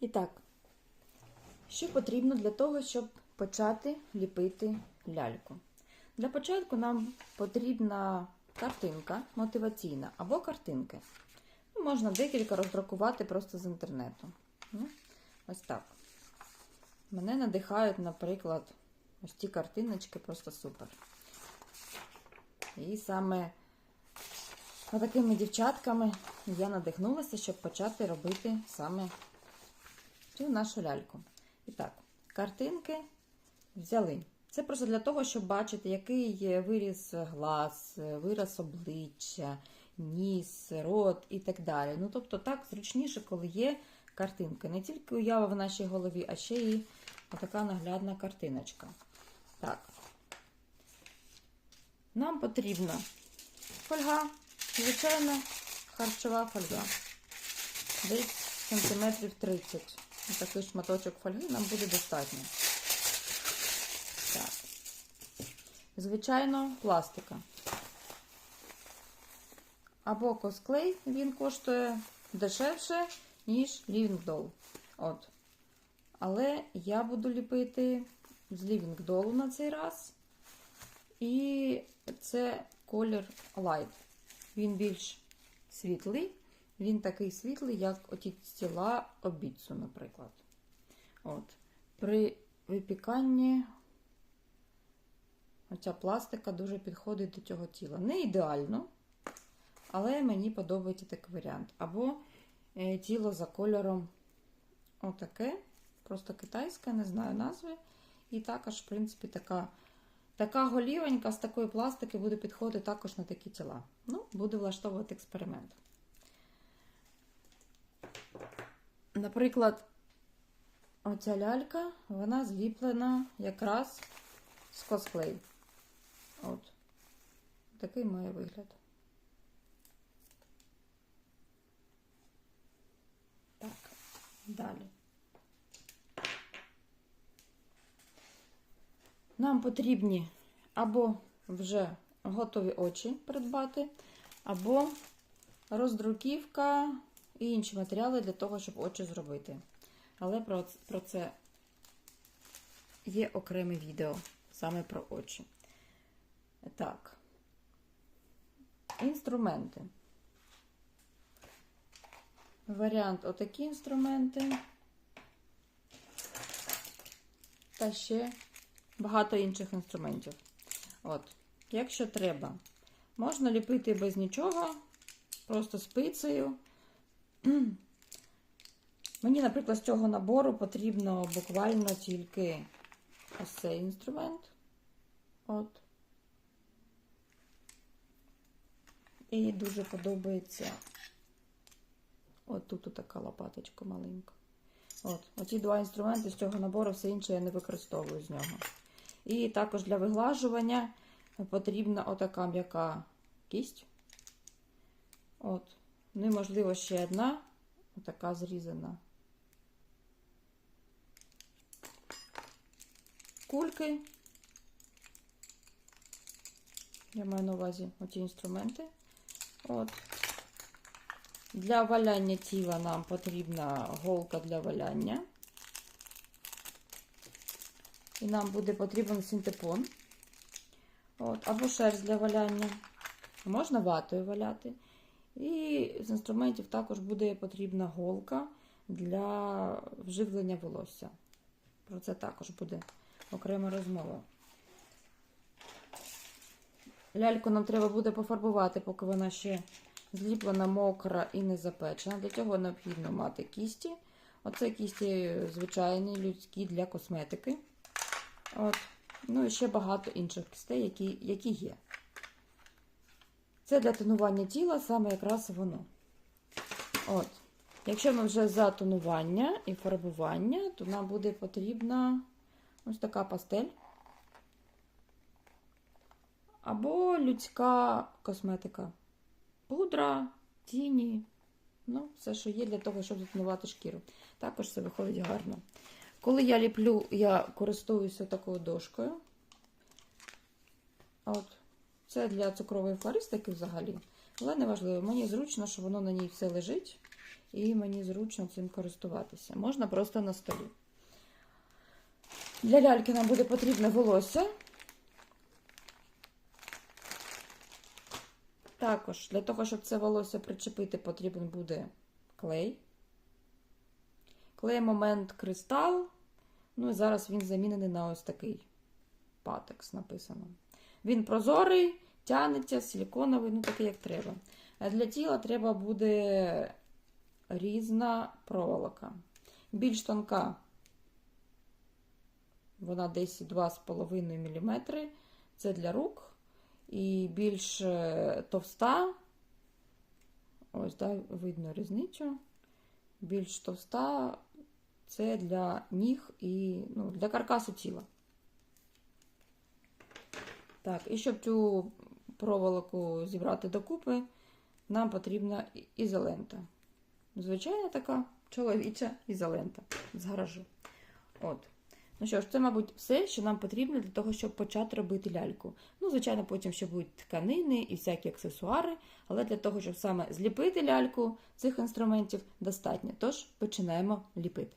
І так, що потрібно для того, щоб почати ліпити ляльку? Для початку нам потрібна картинка мотиваційна або картинки. Ну, Можна декілька роздрукувати просто з інтернету. Ну, ось так. Мене надихають, наприклад, ось ці картиночки просто супер. І саме такими дівчатками я надихнулася, щоб почати робити саме цю нашу ляльку. І так, картинки взяли. Це просто для того, щоб бачити, який виріс глаз, вираз обличчя, ніс, рот і так далі. Ну, тобто, так зручніше, коли є картинка. Не тільки уява в нашій голові, а ще і така наглядна картиночка. Так. Нам потрібна фольга, звичайна харчова фольга. Десь сантиметрів 30. Такий шматочок фольги нам буде достатньо. Так. Звичайно, пластика. Або косклей, він коштує дешевше, ніж лівінгдол. От. Але я буду ліпити з лівінгдолу на цей раз. І це колір Light. Він більш світлий. Він такий світлий, як оті тіла обіцу, наприклад. От. При випіканні оця пластика дуже підходить до цього тіла. Не ідеально, але мені подобається такий варіант. Або е, тіло за кольором отаке, просто китайське, не знаю назви. І також, в принципі, така. Така голівенька з такої пластики буде підходити також на такі тіла. Ну, буду влаштовувати експеримент. Наприклад, оця лялька, вона зліплена якраз з косплей. От. Такий має вигляд. Так, далі. Нам потрібні або вже готові очі придбати, або роздруківка і інші матеріали для того, щоб очі зробити. Але про, це є окреме відео саме про очі. Так, інструменти. Варіант отакі інструменти. Та ще багато інших інструментів. От, якщо треба, можна ліпити без нічого, просто спицею. Мені, наприклад, з цього набору потрібно буквально тільки ось цей інструмент. От. І дуже подобається от тут така лопаточка маленька. От, Оці два інструменти з цього набору, все інше я не використовую з нього. І також для виглажування потрібна отака м'яка кість. От. Ну і, можливо, ще одна, отака зрізана. Кульки. Я маю на увазі оці інструменти. От. Для валяння тіла нам потрібна голка для валяння. І нам буде потрібен синтепон. От, або шерсть для валяння. Можна ватою валяти. І з інструментів також буде потрібна голка для вживлення волосся. Про це також буде окрема розмова. Ляльку нам треба буде пофарбувати, поки вона ще зліплена, мокра і не запечена. Для цього необхідно мати кісті. Оце кісті звичайні, людські для косметики. От. Ну і ще багато інших кістей, які, які є. Це для тонування тіла, саме якраз воно. От. Якщо ми вже за тонування і фарбування, то нам буде потрібна ось така пастель. Або людська косметика. Пудра, тіні. Ну, все, що є для того, щоб затонувати шкіру. Також це виходить гарно. Коли я ліплю, я користуюся такою дошкою. От. Це для цукрової флористики взагалі. Але неважливо, мені зручно, що воно на ній все лежить. і мені зручно цим користуватися. Можна просто на столі. Для ляльки нам буде потрібне волосся. Також для того, щоб це волосся причепити, потрібен буде клей. Клей момент кристал. Ну і зараз він замінений на ось такий патекс написано. Він прозорий, тянеться, силіконовий, ну такий, як треба. А для тіла треба буде різна проволока. Більш тонка, вона десь 2,5 мм. Це для рук. І більш е, товста, ось, да, видно різницю. Більш товста це для ніг і ну, для каркасу тіла. Так, і щоб цю проволоку зібрати докупи, нам потрібна ізолента. Звичайна така чоловіча ізолента з гаражу. От. Ну що ж, це, мабуть, все, що нам потрібно для того, щоб почати робити ляльку. Ну, звичайно, потім ще будуть тканини і всякі аксесуари, але для того, щоб саме зліпити ляльку цих інструментів достатньо. Тож починаємо ліпити.